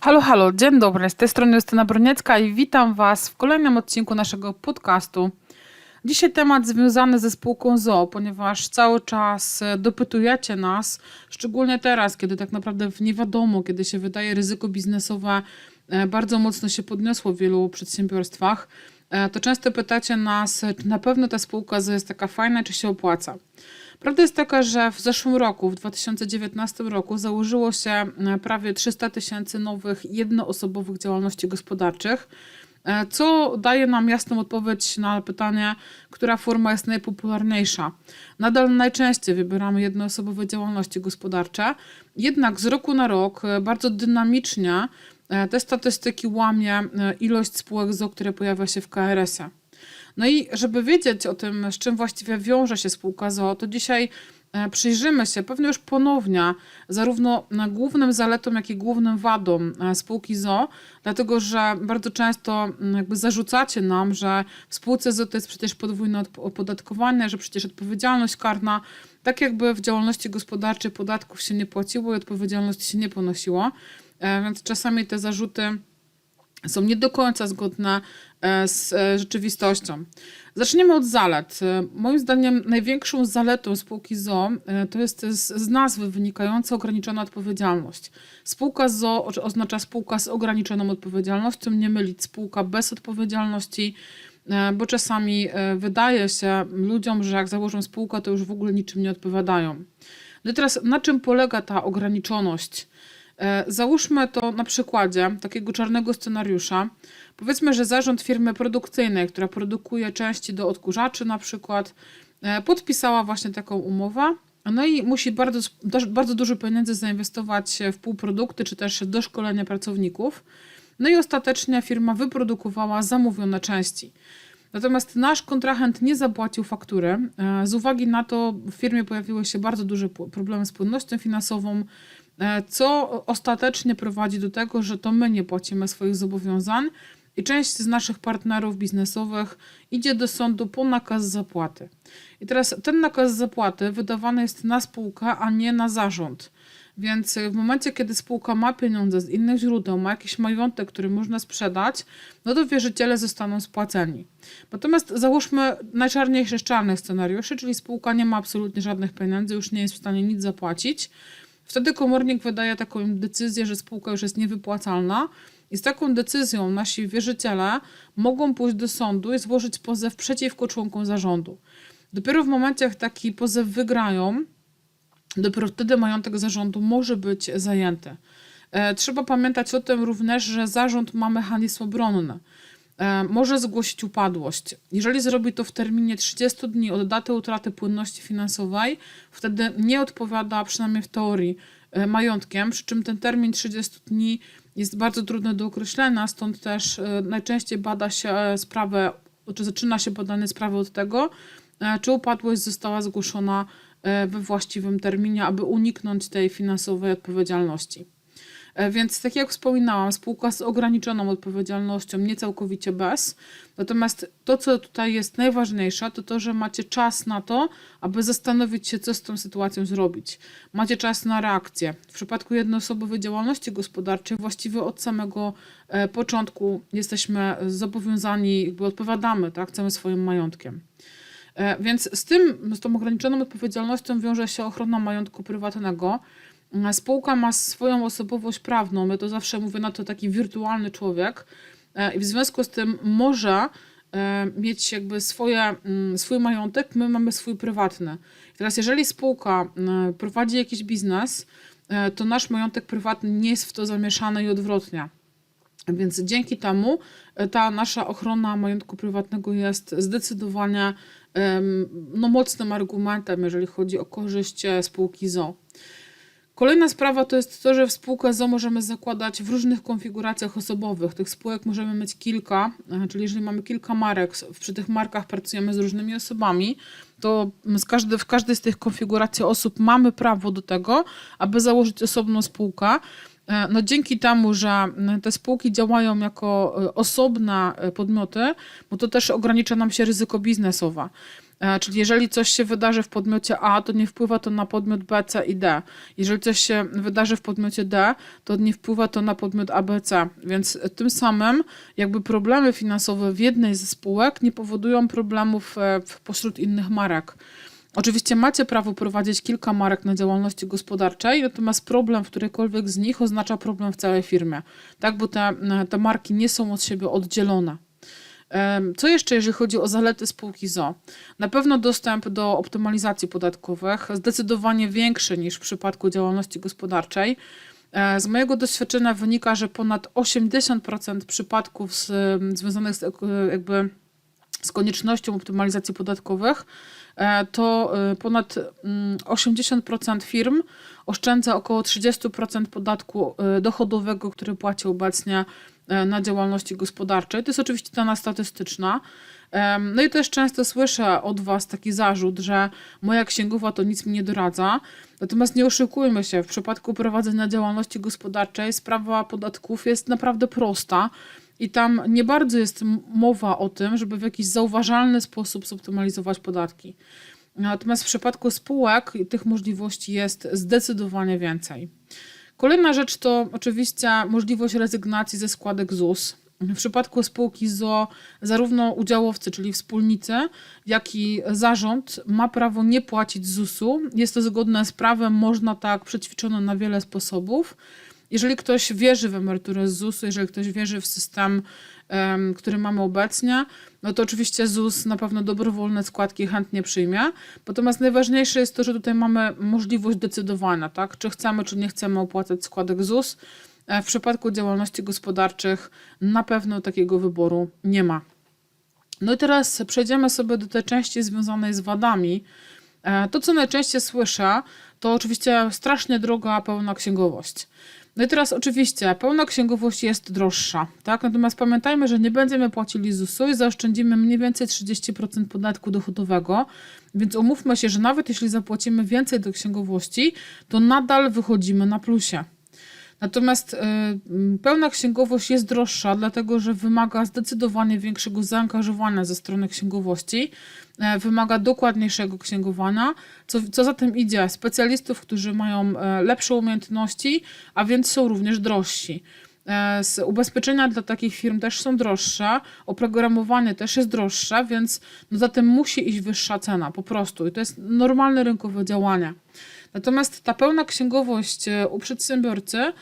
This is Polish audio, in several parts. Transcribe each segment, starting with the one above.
Halo, halo, dzień dobry. Z tej strony Justyna Broniecka i witam Was w kolejnym odcinku naszego podcastu. Dzisiaj temat związany ze spółką ZOO, ponieważ cały czas e, dopytujecie nas, szczególnie teraz, kiedy tak naprawdę nie wiadomo, kiedy się wydaje ryzyko biznesowe bardzo mocno się podniosło w wielu przedsiębiorstwach, e, to często pytacie nas, czy na pewno ta spółka jest taka fajna, czy się opłaca. Prawda jest taka, że w zeszłym roku, w 2019 roku, założyło się e, prawie 300 tysięcy nowych jednoosobowych działalności gospodarczych, e, co daje nam jasną odpowiedź na pytanie, która forma jest najpopularniejsza. Nadal najczęściej wybieramy jednoosobowe działalności gospodarcze, jednak z roku na rok e, bardzo dynamicznie e, te statystyki łamie e, ilość spółek ZO, które pojawia się w KRS-ie. No i żeby wiedzieć o tym, z czym właściwie wiąże się spółka ZOO, to dzisiaj e, przyjrzymy się pewnie już ponownie zarówno głównym zaletom, jak i głównym wadom e, spółki ZOO, dlatego że bardzo często mm, jakby zarzucacie nam, że w spółce ZOO to jest przecież podwójne opodatkowanie, że przecież odpowiedzialność karna, tak jakby w działalności gospodarczej podatków się nie płaciło i odpowiedzialności się nie ponosiło, E, więc czasami te zarzuty są nie do końca zgodne e, z e, rzeczywistością. Zaczniemy od zalet. E, Moim zdaniem największą zaletą spółki ZO e, to jest z, nazwy wynikająca ograniczona odpowiedzialność. Spółka ZO oznacza spółka z ograniczoną odpowiedzialnością, nie mylić spółka bez odpowiedzialności, e, bo czasami e, wydaje się ludziom, że jak założą spółkę, to już w ogóle niczym nie odpowiadają. No i teraz na czym polega ta ograniczoność? E, Załóżmy to na przykładzie takiego czarnego scenariusza. Powiedzmy, że zarząd firmy produkcyjnej, która produkuje części do odkurzaczy na przykład, e, podpisała właśnie taką umowę. No i musi bardzo, bardzo dużo pieniędzy zainwestować w półprodukty czy też doszkolenie pracowników. No i ostatecznie firma wyprodukowała zamówione części. Natomiast nasz kontrahent nie zapłacił faktury. E, Z uwagi na to w firmie pojawiły się bardzo duże problemy z płynnością finansową, co ostatecznie prowadzi do tego, że to my nie płacimy swoich zobowiązań i część z naszych partnerów biznesowych idzie do sądu po nakaz zapłaty. I teraz ten nakaz zapłaty wydawany jest na spółkę, a nie na zarząd. Więc w momencie, kiedy spółka ma pieniądze z innych źródeł, ma jakiś majątek, który można sprzedać, no to wierzyciele zostaną spłaceni. Natomiast załóżmy najczarniejszy z czarnych scenariuszy, czyli spółka nie ma absolutnie żadnych pieniędzy, już nie jest w stanie nic zapłacić. Wtedy komornik wydaje taką decyzję, że spółka już jest niewypłacalna i z taką decyzją nasi wierzyciele mogą pójść do sądu i złożyć pozew przeciwko członkom zarządu. Dopiero w momencie, jak taki pozew wygrają, dopiero wtedy majątek zarządu może być zajęty. E, Trzeba pamiętać o tym również, że zarząd ma mechanizm obronny. E, Może zgłosić upadłość. Jeżeli zrobi to w terminie 30 dni od daty utraty płynności finansowej, wtedy nie odpowiada, przynajmniej w teorii, e, majątkiem, przy czym ten termin 30 dni jest bardzo trudny do określenia, stąd też e, najczęściej bada się sprawę, czy zaczyna się badanie sprawy od tego, czy upadłość została zgłoszona we właściwym terminie, aby uniknąć tej finansowej odpowiedzialności. E, Więc tak jak wspominałam, spółka z ograniczoną odpowiedzialnością, nie całkowicie bez. Natomiast to, co tutaj jest najważniejsze, to to, że macie czas na to, aby zastanowić się, co z tą sytuacją zrobić. Macie czas na reakcję. W przypadku jednoosobowej działalności gospodarczej, właściwie od samego e, początku jesteśmy zobowiązani, jakby odpowiadamy tak, całym swoim majątkiem. E, Więc z tym, z tą ograniczoną odpowiedzialnością wiąże się ochrona majątku prywatnego. Spółka ma swoją osobowość prawną, ja to zawsze mówię na to taki wirtualny człowiek e, i w związku z tym może e, mieć jakby swoje, mm, swój majątek, my mamy swój prywatny. Teraz jeżeli spółka e, prowadzi jakiś biznes, e, to nasz majątek prywatny nie jest w to zamieszany i odwrotnie. Więc dzięki temu ta nasza ochrona majątku prywatnego jest zdecydowanie no, mocnym argumentem, jeżeli chodzi o korzyść spółki ZO. Kolejna sprawa to jest to, że w spółkę ZO możemy zakładać w różnych konfiguracjach osobowych. Tych spółek możemy mieć kilka, e, czyli jeżeli mamy kilka marek, przy tych markach pracujemy z różnymi osobami, to z każdy, w każdej z tych konfiguracji osób mamy prawo do tego, aby założyć osobną spółkę. E, no dzięki temu, że te spółki działają jako e, osobne e, podmioty, bo to też ogranicza nam się ryzyko biznesowe. Czyli jeżeli coś się wydarzy w podmiocie A, to nie wpływa to na podmiot B, C i D. Jeżeli coś się wydarzy w podmiocie D, to nie wpływa to na podmiot A, B, C. Więc tym samym jakby problemy finansowe w jednej ze spółek nie powodują problemów pośród innych marek. Oczywiście macie prawo prowadzić kilka marek na działalności gospodarczej, natomiast problem w którejkolwiek z nich oznacza problem w całej firmie, tak? bo te, te marki nie są od siebie oddzielone. Co jeszcze, jeżeli chodzi o zalety spółki ZO? Na pewno dostęp do optymalizacji podatkowych, zdecydowanie większy niż w przypadku działalności gospodarczej. E, z mojego doświadczenia wynika, że ponad 80% przypadków z, związanych z, jakby z koniecznością optymalizacji podatkowych E, to e, ponad 80% mm, firm oszczędza około 30% podatku e, dochodowego, który płaci obecnie na działalności gospodarczej. To jest oczywiście dana statystyczna. No i też często słyszę od Was taki zarzut, że moja księgowa to nic mi nie doradza. Natomiast nie oszukujmy się, w przypadku prowadzenia działalności gospodarczej sprawa podatków jest naprawdę prosta. I tam nie bardzo jest mowa o tym, żeby w jakiś zauważalny sposób zoptymalizować podatki. Natomiast w przypadku spółek tych możliwości jest zdecydowanie więcej. Kolejna rzecz to oczywiście możliwość rezygnacji ze składek ZUS. W przypadku spółki ZO zarówno udziałowcy, czyli wspólnicy, jak i zarząd ma prawo nie płacić ZUS-u. Jest to zgodne z prawem, można tak przećwiczono na wiele sposobów. Jeżeli ktoś wierzy w emeryturę z ZUS-u, jeżeli ktoś wierzy w system, um, który mamy obecnie, no to oczywiście ZUS na pewno dobrowolne składki chętnie przyjmie. Natomiast najważniejsze jest to, że tutaj mamy możliwość decydowania, tak? czy chcemy, czy nie chcemy opłacać składek ZUS. E, w przypadku działalności gospodarczych na pewno takiego wyboru nie ma. No i teraz przejdziemy sobie do tej części związanej z wadami. E, to, co najczęściej słyszę, to oczywiście strasznie droga pełna księgowość. No i teraz oczywiście pełna księgowość jest droższa, tak? Natomiast pamiętajmy, że nie będziemy płacili ZUS-u i zaoszczędzimy mniej więcej 30% podatku dochodowego, więc umówmy się, że nawet jeśli zapłacimy więcej do księgowości, to nadal wychodzimy na plusie. Natomiast y, pełna księgowość jest droższa, dlatego że wymaga zdecydowanie większego zaangażowania ze strony księgowości, y, wymaga dokładniejszego księgowania, co, co za tym idzie, specjalistów, którzy mają y, lepsze umiejętności, a więc są również drożsi. Z ubezpieczenia dla takich firm też są droższe, oprogramowanie też jest droższe, więc no za tym musi iść wyższa cena po prostu i to jest normalne rynkowe działanie. Natomiast ta pełna księgowość e, u przedsiębiorcy,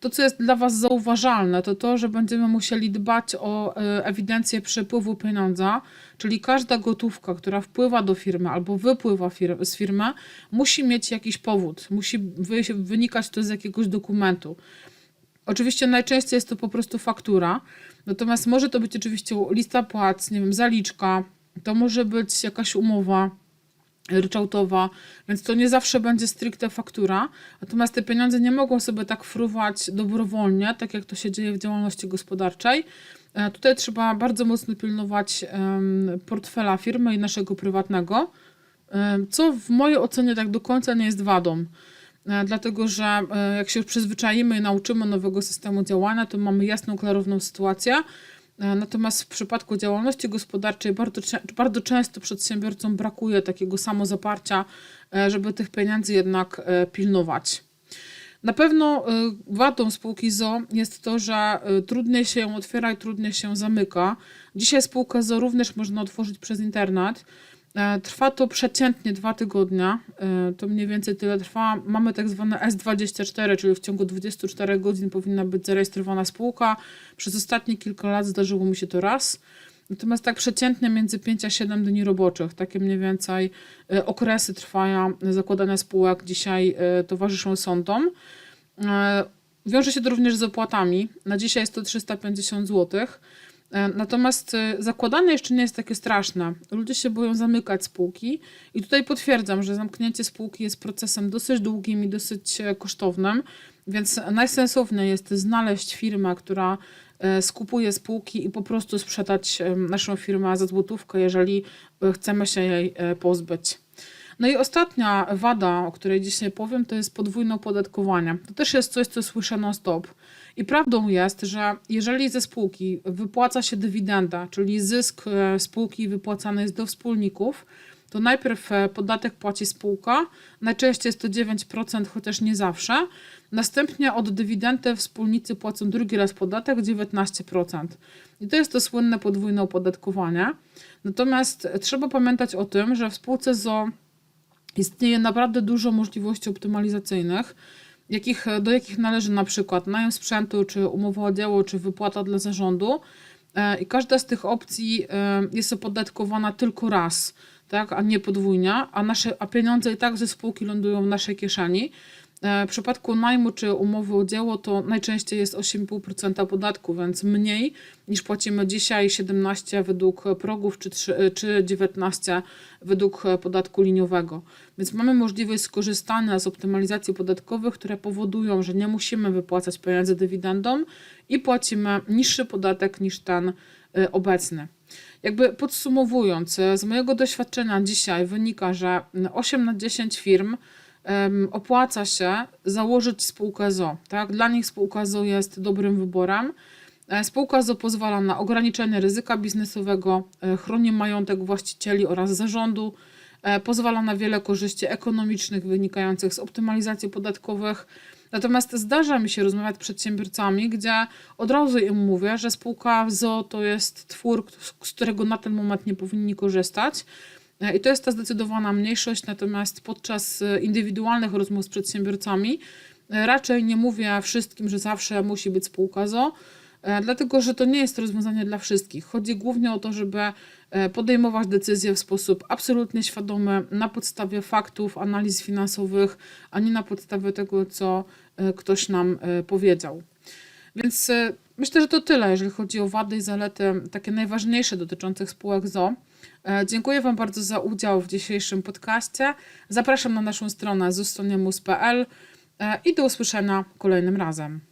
to co jest dla Was zauważalne, to to, że będziemy musieli dbać o e, ewidencję przepływu pieniądza, czyli każda gotówka, która wpływa do firmy albo wypływa z firmy, musi mieć jakiś powód, musi wynikać to z jakiegoś dokumentu. Oczywiście najczęściej jest to po prostu faktura, natomiast może to być oczywiście lista płac, nie wiem, zaliczka, to może być jakaś umowa, ryczałtowa, więc to nie zawsze będzie stricte faktura. Natomiast te pieniądze nie mogą sobie tak fruwać dobrowolnie, tak jak to się dzieje w działalności gospodarczej. E, tutaj trzeba bardzo mocno pilnować portfela firmy i naszego prywatnego, co w mojej ocenie tak do końca nie jest wadą. E, dlatego, że e, jak się już przyzwyczaimy i nauczymy nowego systemu działania, to mamy jasną, klarowną sytuację, natomiast w przypadku działalności gospodarczej bardzo, bardzo często przedsiębiorcom brakuje takiego samozaparcia, e, żeby tych pieniędzy jednak e, pilnować. Na pewno wadą spółki ZO jest to, że trudniej się ją otwiera i trudniej się zamyka. Dzisiaj spółkę ZO również można otworzyć przez internet. E, trwa to przeciętnie dwa tygodnie, e, to mniej więcej tyle trwa. Mamy tak zwane S24, czyli w ciągu 24 godzin powinna być zarejestrowana spółka. Przez ostatnie kilka lat zdarzyło mi się to raz. Natomiast tak przeciętnie między 5 a 7 dni roboczych, takie mniej więcej e, okresy trwania zakładania spółek dzisiaj towarzyszą sądom. Wiąże się to również z opłatami. Na dzisiaj jest to 350 zł. E, natomiast e, zakładanie jeszcze nie jest takie straszne. Ludzie się boją zamykać spółki i tutaj potwierdzam, że zamknięcie spółki jest procesem dosyć długim i dosyć e, kosztownym, więc najsensowniej jest znaleźć firmę, która skupuje spółki i po prostu sprzedać naszą firmę za złotówkę, jeżeli chcemy się jej pozbyć. No i ostatnia wada, o której dzisiaj powiem, to jest podwójne opodatkowanie. To też jest coś, co słyszę non stop. I prawdą jest, że jeżeli ze spółki wypłaca się dywidenda, czyli zysk e, spółki wypłacany jest do wspólników, to najpierw e, podatek płaci spółka, najczęściej jest to 9%, chociaż nie zawsze. Następnie od dywidendy wspólnicy płacą drugi raz podatek 19%. I to jest to słynne podwójne opodatkowanie. Natomiast trzeba pamiętać o tym, że w spółce ZO istnieje naprawdę dużo możliwości optymalizacyjnych, jakich, do jakich należy na przykład najem sprzętu, czy umowa dzieło, czy wypłata dla zarządu. E, I każda z tych opcji e, jest opodatkowana tylko raz, tak, a nie podwójnie, a, nasze, a pieniądze i tak ze spółki lądują w naszej kieszeni. E, W przypadku najmu czy umowy o dzieło to najczęściej jest 8,5% podatku, więc mniej niż płacimy dzisiaj 17 według progów czy, 3, czy 19 według podatku liniowego. Więc mamy możliwość skorzystania z optymalizacji podatkowych, które powodują, że nie musimy wypłacać pieniędzy dywidendą i płacimy niższy podatek niż ten y, obecny. Jakby podsumowując, z mojego doświadczenia dzisiaj wynika, że 8 na 10 firm opłaca się założyć spółkę ZO. Tak? Dla nich spółka ZO jest dobrym wyborem. E, Spółka ZO pozwala na ograniczenie ryzyka biznesowego, e, chroni majątek właścicieli oraz zarządu, e, pozwala na wiele korzyści ekonomicznych wynikających z optymalizacji podatkowych. Natomiast zdarza mi się rozmawiać z przedsiębiorcami, gdzie od razu im mówię, że spółka ZO to jest twór, z którego na ten moment nie powinni korzystać. E, I to jest ta zdecydowana mniejszość, natomiast podczas e, indywidualnych rozmów z przedsiębiorcami e, raczej nie mówię wszystkim, że zawsze musi być spółka ZO, dlatego że to nie jest rozwiązanie dla wszystkich. Chodzi głównie o to, żeby podejmować decyzje w sposób absolutnie świadomy, na podstawie faktów, analiz finansowych, a nie na podstawie tego, co ktoś nam powiedział. Więc myślę, że to tyle, jeżeli chodzi o wady i zalety takie najważniejsze dotyczących spółek ZO. E, Dziękuję Wam bardzo za udział w dzisiejszym podcaście. Zapraszam na naszą stronę zustoniemu.pl e, i do usłyszenia kolejnym razem.